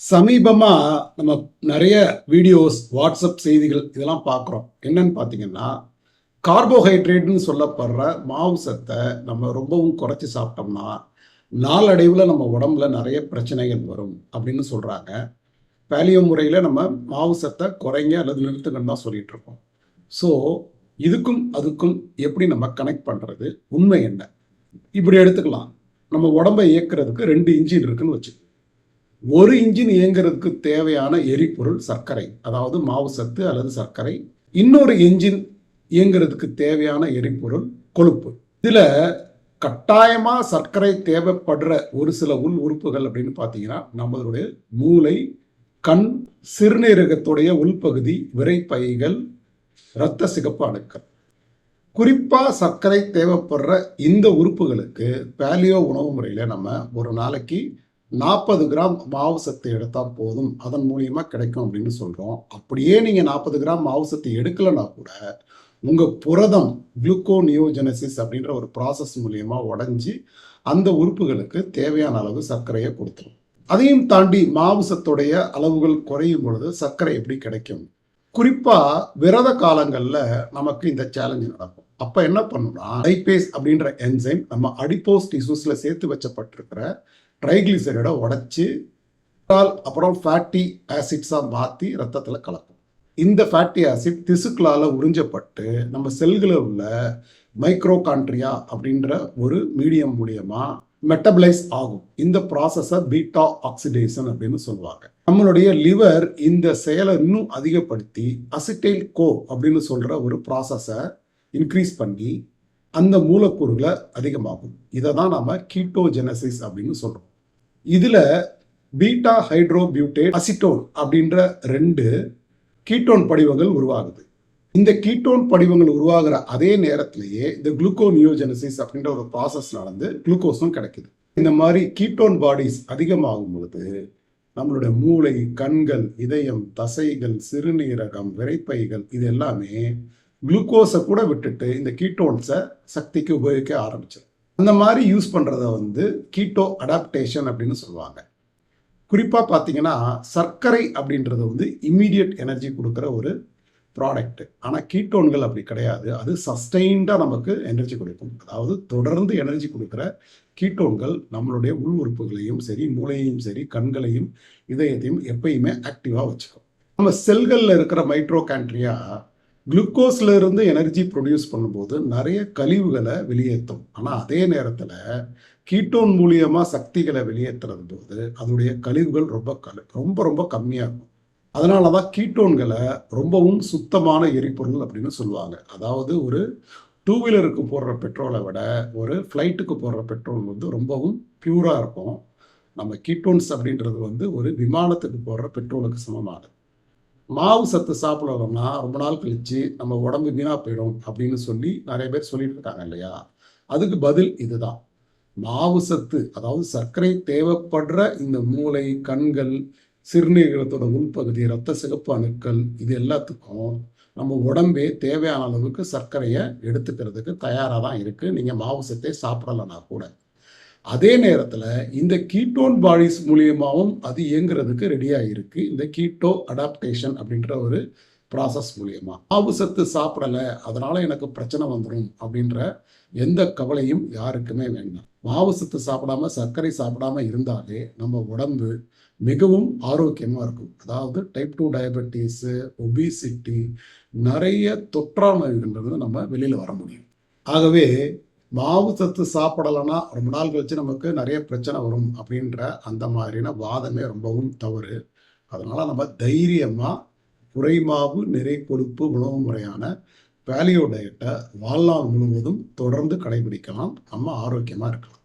சமீபமாக நம்ம நிறைய வீடியோஸ் வாட்ஸ்அப் செய்திகள் இதெல்லாம் பார்க்குறோம். என்னன்னு பார்த்தீங்கன்னா கார்போஹைட்ரேட்னு சொல்லப்படுற மாவு சத்தை நம்ம ரொம்பவும் குறைச்சி சாப்பிட்டோம்னா நாளடைவில் நம்ம உடம்புல நிறைய பிரச்சனைகள் வரும் அப்படின்னு சொல்கிறாங்க பேலியோ முறையில் நம்ம மாவு சத்தை குறைங்க அல்லது நிறுத்துங்கன்னு தான் சொல்லிட்டு இருக்கோம். ஸோ இதுக்கும் அதுக்கும் எப்படி நம்ம கனெக்ட் பண்ணுறது உண்மை என்ன? இப்படி எடுத்துக்கலாம். நம்ம உடம்பை இயக்கிறதுக்கு ரெண்டு இன்ஜின் இருக்குன்னு வச்சு ஒரு இன்ஜின் இயங்குறதுக்கு தேவையான எரிபொருள் சர்க்கரை அதாவது மாவு சத்து அல்லது சர்க்கரை. இன்னொரு இன்ஜின் இயங்குறதுக்கு தேவையான எரிபொருள் கொழுப்பு. இதில் கட்டாயமாக சர்க்கரை தேவைப்படுற ஒரு சில உள் உறுப்புகள் அப்படின்னு பார்த்தீங்கன்னா நம்மளுடைய மூளை கண் சிறுநீரகத்துடைய உள்பகுதி விரைப்பைகள் இரத்த சிகப்பு அணுக்கள். குறிப்பாக சர்க்கரை தேவைப்படுற இந்த உறுப்புகளுக்கு பேலியோ உணவு முறையில் நம்ம ஒரு நாளைக்கு நாற்பது கிராம் மாவு சத்து எடுத்தால் போதும் அதன் மூலியமாக கிடைக்கும் அப்படின்னு சொல்கிறோம் அப்படியே நீங்கள் நாற்பது கிராம் மாவு சத்து எடுக்கலைன்னா கூட உங்கள் புரதம் குளுக்கோனியோஜெனசிஸ் அப்படின்ற ஒரு ப்ராசஸ் மூலியமாக உடஞ்சி அந்த உறுப்புகளுக்கு தேவையான அளவு சர்க்கரையை கொடுத்துரும். அதையும் தாண்டி மாவு சத்துடைய அளவுகள் குறையும் பொழுது சர்க்கரை எப்படி கிடைக்கும்? குறிப்பாக விரத காலங்களில் நமக்கு இந்த சேலஞ்சு நடக்கும். அப்போ என்ன பண்ணணும்னா லைபேஸ் அப்படின்ற என்சைம் நம்ம அடிப்போஸ் டிசூஸில் சேர்த்து வச்சப்பட்டிருக்கிற ட்ரைக்ளிசரைடை உடச்சி அப்புறம் ஃபேட்டி ஆசிட்ஸாக மாற்றி ரத்தத்தில் கலக்கும். இந்த ஃபேட்டி ஆசிட் திசுக்களால் உறிஞ்சப்பட்டு நம்ம செல்களில் உள்ள மைக்ரோகான்ட்ரியா அப்படின்ற ஒரு மீடியம் மூலியமாக மெட்டபிளைஸ் ஆகும். இந்த ப்ராசஸை பீட்டா ஆக்சிடேஷன் அப்படின்னு சொல்லுவாங்க. நம்மளுடைய லிவர் இந்த செயலை இன்னும் அதிகப்படுத்தி அசிட்டைல் கோ அப்படின்னு சொல்கிற ஒரு ப்ராசஸை இன்க்ரீஸ் பண்ணி அந்த மூலக்கூறுகளை அதிகமாகும் இதை தான் நாம் கீட்டோஜெனசிஸ் அப்படின்னு சொல்கிறோம் இதில் பீட்டா ஹைட்ரோபியூட்டேட் அசிட்டோன் அப்படின்ற ரெண்டு கீட்டோன் படிவங்கள் உருவாகுது. இந்த கீட்டோன் படிவங்கள் உருவாகிற அதே நேரத்திலேயே இந்த குளுக்கோனியோஜெனசிஸ் அப்படின்ற ஒரு ப்ராசஸ் நடந்து குளுக்கோஸும் கிடைக்குது. இந்த மாதிரி கீட்டோன் பாடிஸ் அதிகமாகும் பொழுது நம்மளுடைய மூளை கண்கள் இதயம் தசைகள் சிறுநீரகம் விரைப்பைகள் இது எல்லாமே குளுக்கோஸை கூட விட்டுட்டு இந்த கீட்டோன்ஸை சக்திக்கு உபயோகிக்க ஆரம்பிச்சிடும் அந்த மாதிரி யூஸ் பண்ணுறத வந்து கீட்டோ அடாப்டேஷன் அப்படின்னு சொல்லுவாங்க. குறிப்பாக பார்த்தீங்கன்னா சர்க்கரை அப்படின்றது வந்து இம்மீடியட் எனர்ஜி கொடுக்குற ஒரு ப்ராடக்ட் ஆனால் கீட்டோன்கள் அப்படி கிடையாது. அது சஸ்டெயின்டாக நமக்கு எனர்ஜி கொடுக்கும். அதாவது தொடர்ந்து எனர்ஜி கொடுக்குற கீட்டோன்கள் நம்மளுடைய உள் உறுப்புகளையும் சரி மூளையையும் சரி கண்களையும் இதயத்தையும் எப்பயுமே ஆக்டிவாக வச்சுக்கும். நம்ம செல்களில் இருக்கிற மைட்ரோ கேண்ட்ரியா குளுக்கோஸ்ல இருந்து எனர்ஜி ப்ரொடியூஸ் பண்ணும்போது நிறைய கழிவுகளை வெளியேற்றும் ஆனால் அதே நேரத்தில் கீட்டோன் மூலியமாக சக்திகளை வெளியேற்றுறது போது அதனுடைய கழிவுகள் ரொம்ப கழு ரொம்ப ரொம்ப கம்மியாக இருக்கும். அதனால தான் கீட்டோன்களை ரொம்பவும் சுத்தமான எரிபொருள் அப்படின்னு சொல்லுவாங்க. அதாவது ஒரு டூ வீலருக்கு போடுற பெட்ரோலை விட ஒரு ஃப்ளைட்டுக்கு போடுற பெட்ரோல் வந்து ரொம்பவும் பியூராக இருக்கும். நம்ம கீட்டோன்ஸ் அப்படின்றது வந்து ஒரு விமானத்துக்கு போடுற பெட்ரோலுக்கு சமமானது. மாவு சத்து சாப்பிடணும்னா ரொம்ப நாள் கழிச்சு நம்ம உடம்பு வீணா போயிடும் அப்படின்னு சொல்லி நிறைய பேர் சொல்லிட்டு இருக்காங்க இல்லையா? அதுக்கு பதில் இதுதான். மாவு சத்து அதாவது சர்க்கரை தேவைப்படுற இந்த மூளை கண்கள் சிறுநீரகத்தோட உள்பகுதி ரத்த சிகப்பு அணுக்கள் இது எல்லாத்துக்கும் நம்ம உடம்பே தேவையான அளவுக்கு சர்க்கரையை எடுத்துக்கிறதுக்கு தயாராக தான் இருக்குது நீங்கள் மாவு சத்தை சாப்பிடலைன்னா கூட. அதே நேரத்தில் இந்த கீட்டோன் பாடிஸ் மூலியமாகவும் அது இயங்குறதுக்கு ரெடியாக இருக்கு இந்த கீட்டோ அடாப்டேஷன் அப்படின்ற ஒரு ப்ராசஸ் மூலியமா. மாவு சத்து சாப்பிடலை அதனால எனக்கு பிரச்சனை வந்துடும் அப்படின்ற எந்த கவலையும் யாருக்குமே வேண்டாம். மாவு சத்து சாப்பிடாம சர்க்கரை சாப்பிடாம இருந்தாலே நம்ம உடம்பு மிகவும் ஆரோக்கியமாக இருக்கும். அதாவது டைப் டூ டயபெட்டிஸு ஒபிசிட்டி நிறைய தொற்றா நோய்கள்ன்றது நம்ம வெளியில் வர முடியும். ஆகவே மாவு சத்து சாப்பிடலைன்னா ரொம்ப நாள் கழிச்சு நமக்கு நிறைய பிரச்சனை வரும் அப்படின்ற அந்த மாதிரியான வாதமே ரொம்பவும் தவறு. அதனால நம்ம தைரியமாக குறைமாவு நிறை கொழுப்பு உணவு முறையான பேலியோ டயட்டை வாழ்நாள் முழுவதும் தொடர்ந்து கடைபிடிக்கலாம். நம்ம ஆரோக்கியமாக இருக்கலாம்.